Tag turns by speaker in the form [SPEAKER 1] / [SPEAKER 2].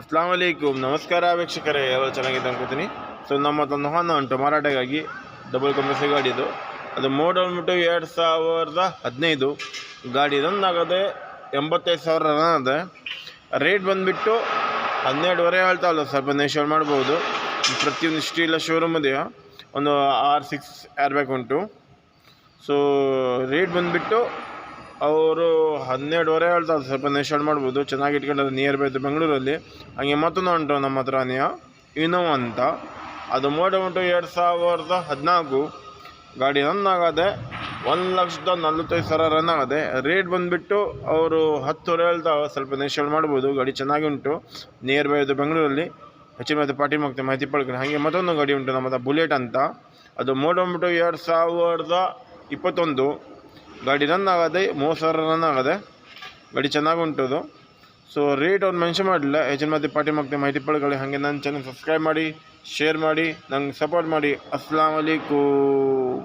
[SPEAKER 1] ಅಸ್ಲಾಂ ವಲೈಕುಮ್ ನಮಸ್ಕಾರ ವೀಕ್ಷಕರೇ, ಯಾರು ಚೆನ್ನಾಗಿದೆ ಅನ್ಕೋತೀನಿ. ಸೊ, ನಮ್ಮ ಹೊನ್ನ ಉಂಟು ಮಾರಾಟಗಾಗಿ ಡಬಲ್ ಕಂಪ್ರೆಸಿ ಗಾಡಿ ಇದು ಅದು ಮೋಡಲ್ ಬಂದ್ಬಿಟ್ಟು ಎರಡು ಸಾವಿರದ ಹದಿನೈದು. ಗಾಡಿ ರನ್ ಎಂಬತ್ತೈದು ಸಾವಿರ ರನ್ ಅದೆ ರೇಟ್ ಬಂದುಬಿಟ್ಟು ಹನ್ನೆರಡುವರೆ ಹೇಳ್ತಾವಲ್ಲ ಸ್ವಲ್ಪ ನೆಶೋಲ್ ಮಾಡ್ಬೋದು. ಪ್ರತಿಯೊಂದು ಸ್ಟೀಲ ಶೋರೂಮ್ ಇದೆಯಾ ಒಂದು ಆರ್ ಸಿಕ್ಸ್ ಏರ್ ಉಂಟು. ಸೊ ರೇಟ್ ಬಂದುಬಿಟ್ಟು ಅವರು ಹನ್ನೆರಡುವರೆ ಹೇಳ್ತಾರೆ ಸ್ವಲ್ಪ ನೆಶೋಲ್ ಮಾಡ್ಬೋದು. ಚೆನ್ನಾಗಿ ಇಟ್ಕೊಂಡ್ರೆ ನಿಯರ್ ಬೈ ಬೆಂಗಳೂರಲ್ಲಿ ಹಂಗೆ ಮತ್ತೊಂದು ಉಂಟು ನಮ್ಮ ಹತ್ರನೆಯ ಇನೋವಾ ಅಂತ. ಅದು ಮೋಡ ಉಂಟು ಎರಡು ಸಾವಿರದ ಹದಿನಾಲ್ಕು. ಗಾಡಿ ರನ್ ಆಗದೆ ಒಂದು ಲಕ್ಷದ ನಲ್ವತ್ತೈದು ಸಾವಿರ ರನ್ ಆಗದೆ. ರೇಟ್ ಬಂದುಬಿಟ್ಟು ಅವರು ಹತ್ತುವರೆ ಹೇಳ್ತಾವೆ ಸ್ವಲ್ಪ ನೆಶೋಲ್ ಮಾಡ್ಬೋದು. ಗಾಡಿ ಚೆನ್ನಾಗಿ ಉಂಟು. ನಿಯರ್ ಬೈ ಇದು ಬೆಂಗಳೂರಲ್ಲಿ ಹೆಚ್ಚಿನ ಮತ್ತೆ ಪಾರ್ಟಿ ಮಾಡ್ತೇವೆ ಮಾಹಿತಿ ಪಡ್ಕೊಂಡು ಹಾಗೆ ಮತ್ತೊಂದು ಗಾಡಿ ಉಂಟು ನಮ್ಮದು ಬುಲೆಟ್ ಅಂತ. ಅದು ಮೋಡ ಬಂದ್ಬಿಟ್ಟು ಎರಡು ಸಾವಿರದ ಇಪ್ಪತ್ತೊಂದು. ಗಾಡಿ ರನ್ ಆಗದೆ, ಮೂವತ್ತು ಸಾವಿರ ರನ್ ಆಗದೆ, ಗಾಡಿ ಚೆನ್ನಾಗಿ ಉಂಟು ಅದು ಸೊ ರೇಟ್ ಅವ್ನು ಮೆನ್ಷನ್ ಮಾಡಲಿಲ್ಲ. ಹೆಚ್ಚಿನ ಮತ್ತೆ ಪಾರ್ಟಿ ಮಾಡ್ತೇವೆ ಮಾಹಿತಿ ಪಡ್ಕೊಳ್ಳಿ. ಹಾಗೆ ನನ್ನ ಚಾನಲ್ ಸಬ್ಸ್ಕ್ರೈಬ್ ಮಾಡಿ ಶೇರ್ ಮಾಡಿ, ನಂಗೆ ಸಪೋರ್ಟ್ ಮಾಡಿ. ಅಸ್ಲಾಂ ವಲೈಕುಮ್